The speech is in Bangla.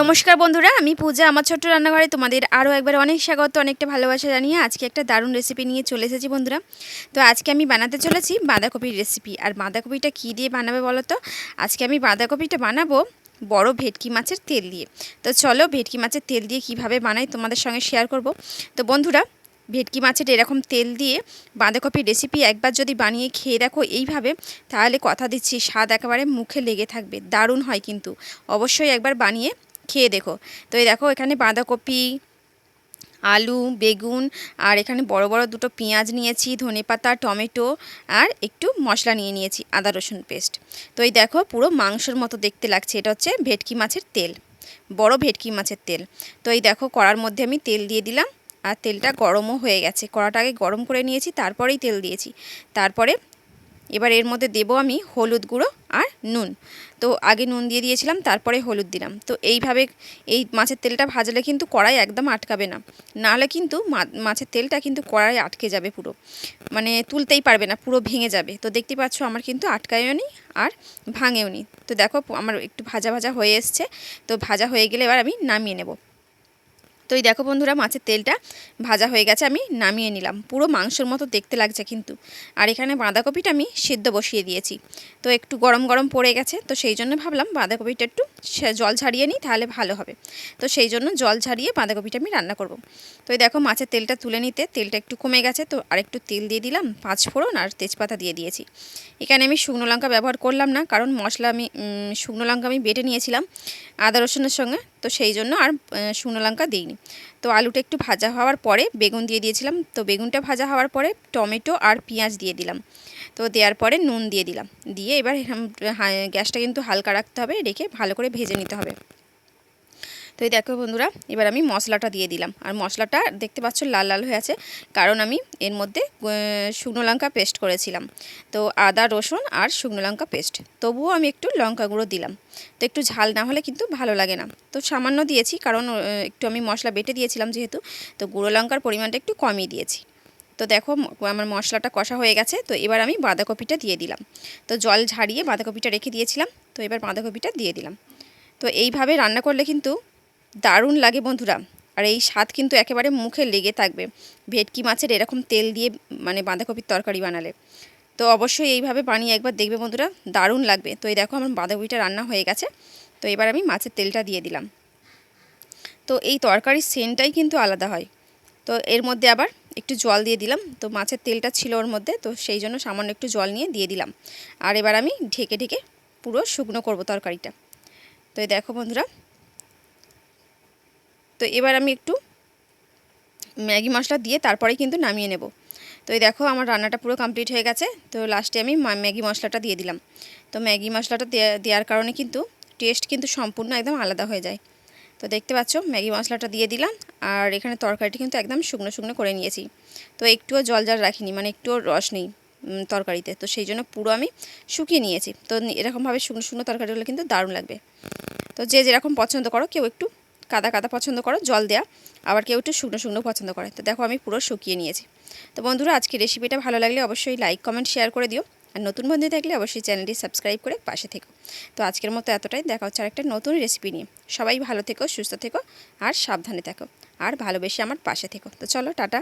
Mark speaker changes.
Speaker 1: নমস্কার বন্ধুরা, আমি পূজা, আমার ছোট্ট রান্নাঘরে তোমাদের আরও একবার অনেক স্বাগত, অনেকটা ভালোবাসা জানিয়ে আজকে একটা দারুণ রেসিপি নিয়ে চলে এসেছি বন্ধুরা। তো আজকে আমি বানাতে চলেছি বাঁধাকপির রেসিপি আর বাঁধাকপিটা কী দিয়ে বানাবে বলো তো? আজকে আমি বাঁধাকপিটা বানাবো বড় ভেটকি মাছের তেল দিয়ে। তো চলো ভেটকি মাছের তেল দিয়ে কীভাবে বানাই তোমাদের সঙ্গে শেয়ার করব। তো বন্ধুরা, ভেটকি মাছের এরকম তেল দিয়ে বাঁধাকপির রেসিপি একবার যদি বানিয়ে খেয়ে দেখো এইভাবে, তাহলে কথা দিচ্ছি, স্বাদ একেবারে মুখে লেগে থাকবে, দারুণ হয় কিন্তু। অবশ্যই একবার বানিয়ে খেয়ে দেখো। তো এই দেখো, এখানে বাঁধাকপি, আলু, বেগুন, আর এখানে বড় বড় দুটো পেঁয়াজ নিয়েছি ধনেপাতা টমেটো, আর একটু মশলা নিয়ে নিয়েছি, আদা, রসুন পেস্ট। তো এই দেখো, পুরো মাংসর মতো দেখতে লাগছে। এটা হচ্ছে ভেটকি মাছের তেল, বড় ভেটকি মাছের তেল। তো এই দেখো, কড়ার মধ্যে আমি তেল দিয়ে দিলাম, আর তেলটা গরমও হয়ে গেছে। কড়াটাকে গরম করে নিয়েছি, তারপরেই তেল দিয়েছি। তারপরে এবার এর মধ্যে দেবো আমি হলুদ গুঁড়ো আর নুন। তো আগে নুন দিয়ে দিয়েছিলাম, তারপরে হলুদ দিলাম। তো এইভাবে এই মাছের তেলটা ভাজলে কিন্তু কড়াই একদম আটকাবে না। নাহলে কিন্তু মাছের তেলটা কিন্তু কড়াই আটকে যাবে পুরো। মানে তুলতেই পারবে না, পুরো ভেঙে যাবে। তো দেখতে পাচ্ছ আমার কিন্তু আটকায়ও নি আর ভাঙেও নি। তো দেখো, আমার একটু ভাজা ভাজা হয়ে এসছে। তো ভাজা হয়ে গেলে এবার আমি নামিয়ে নেব। তো এই দেখো বন্ধুরা, মাছের তেলটা ভাজা হয়ে গেছে, আমি নামিয়ে নিলাম। পুরো মাংসর মতো দেখতে লাগছে কিন্তু। আর এখানে বাঁধাকপিটা আমি সিদ্ধ বসিয়ে দিয়েছি। তো একটু গরম গরম পড়ে গেছে, তো সেই জন্য ভাবলাম বাঁধাকপিটা একটু জল ঝাড়িয়ে নিই, তাহলে ভালো হবে। তো সেই জন্য জল ঝাড়িয়ে বাঁধাকপিটা আমি রান্না করব। তো এই দেখো মাছের তেলটা তুলে নিতে, তেলটা একটু কমে গেছে, তো আরেকটু তেল দিয়ে দিলাম, পাঁচ ফোড়ন আর তেজপাতা দিয়ে দিয়েছি। এখানে আমি শুকনো লঙ্কা ব্যবহার করলাম না, কারণ মশলা আমি শুকনো লঙ্কা আমি বেটে নিয়েছিলাম, আদা রসুনের সঙ্গে। তো সেই জন্য আর শুকনো লঙ্কা দিইনি। তো আলুটা একটু ভাজা হওয়ার পরে বেগুন দিয়ে দিয়েছিলাম। তো বেগুনটা ভাজা হওয়ার পরে টমেটো আর পেঁয়াজ দিয়ে দিলাম। তো দেওয়ার পরে নুন দিয়ে দিলাম। দিয়ে এবার গ্যাসটা কিন্তু হালকা রাখতে হবে, রেখে ভালো করে ভেজে নিতে হবে। তো এই দেখো বন্ধুরা, এবার আমি মশলাটা দিয়ে দিলাম। আর মশলাটা দেখতে পাচ্ছ লাল লাল হয়ে আছে, কারণ আমি এর মধ্যে শুকনো লঙ্কা পেস্ট করেছিলাম। তো আদা, রসুন আর শুকনো লঙ্কা পেস্ট তবুও আমি একটু লঙ্কা গুঁড়ো দিলাম। তো একটু ঝাল না হলে কিন্তু ভালো লাগে না। তো সামান্য দিয়েছি, কারণ একটু আমি মশলা বেটে দিয়েছিলাম যেহেতু, তো গুঁড়ো লঙ্কার পরিমাণটা একটু কমই দিয়েছি। তো দেখো আমার মশলাটা কষা হয়ে গেছে, তো এবার আমি বাঁধাকপিটা দিয়ে দিলাম। তো জল ঝাড়িয়ে বাঁধাকপিটা রেখে দিয়েছিলাম, তো এবার বাঁধাকপিটা দিয়ে দিলাম। তো এইভাবে রান্না করলে কিন্তু দারুণ লাগে বন্ধুরা। আর এই স্বাদ কিন্তু একেবারে মুখে লেগে থাকবে। ভেটকি মাছের এরকম তেল দিয়ে মানে বাঁধাকপির তরকারি বানালে। তো অবশ্যই এইভাবে বানিয়ে একবার দেখবে বন্ধুরা, দারুণ লাগবে। তো এই দেখো আমার বাঁধাকপিটা রান্না হয়ে গেছে। তো এবার আমি মাছের তেলটা দিয়ে দিলাম। তো এই তরকারির সেন্টটাই কিন্তু আলাদা হয়। তো এর মধ্যে আবার একটু জল দিয়ে দিলাম। তো মাছের তেলটা ছিল ওর মধ্যে, তো সেই জন্য সামান্য একটু জল নিয়ে দিয়ে দিলাম। আর এবার আমি ঢেকে ঢেকে পুরো শুকনো করব তরকারিটা। তো এই দেখো বন্ধুরা তো এবার আমি একটু ম্যাগি মশলা দিয়ে তারপরে কিন্তু নামিয়ে নেব। তো এই দেখো আমার রান্নাটা পুরো কমপ্লিট হয়ে গেছে। তো লাস্টে আমি ম্যাগি মশলাটা দিয়ে দিলাম। তো ম্যাগি মশলাটা দেওয়ার কারণে কিন্তু টেস্ট কিন্তু সম্পূর্ণ একদম আলাদা হয়ে যায়। তো দেখতে পাচ্ছ, ম্যাগি মশলাটা দিয়ে দিলাম। আর এখানে তরকারিটা কিন্তু একদম শুকনো শুকনো করে নিয়েছি। তো একটুও জল জল রাখিনি মানে একটুও রস নেই তরকারিতে। তো সেই জন্য পুরো আমি শুকিয়ে নিয়েছি। তো এরকমভাবে শুকনো শুকনো তরকারি হলে কিন্তু দারুণ লাগবে। তো যে যেরকম পছন্দ করো, কেউ একটু কাদা কাদা পছন্দ করো, জল দেওয়া আবার কেউ একটু শুকনো শুকনো পছন্দ করে। তো দেখো আমি পুরো শুকিয়ে নিয়েছি। তো বন্ধুরা আজকে রেসিপিটা ভালো লাগলে অবশ্যই লাইক কমেন্ট শেয়ার করে দিও। আর নতুন বন্ধু থাকলে অবশ্যই চ্যানেলটি সাবস্ক্রাইব করে পাশে থেকো। তো আজকের মতো এতটাই। দেখা হচ্ছে আর একটা নতুন রেসিপি নিয়ে। সবাই ভালো থেকো, সুস্থ থেকো, আর সাবধানে থেকো। আর ভালোবেসে আমার পাশে থেকো। তো চলো, টাটা।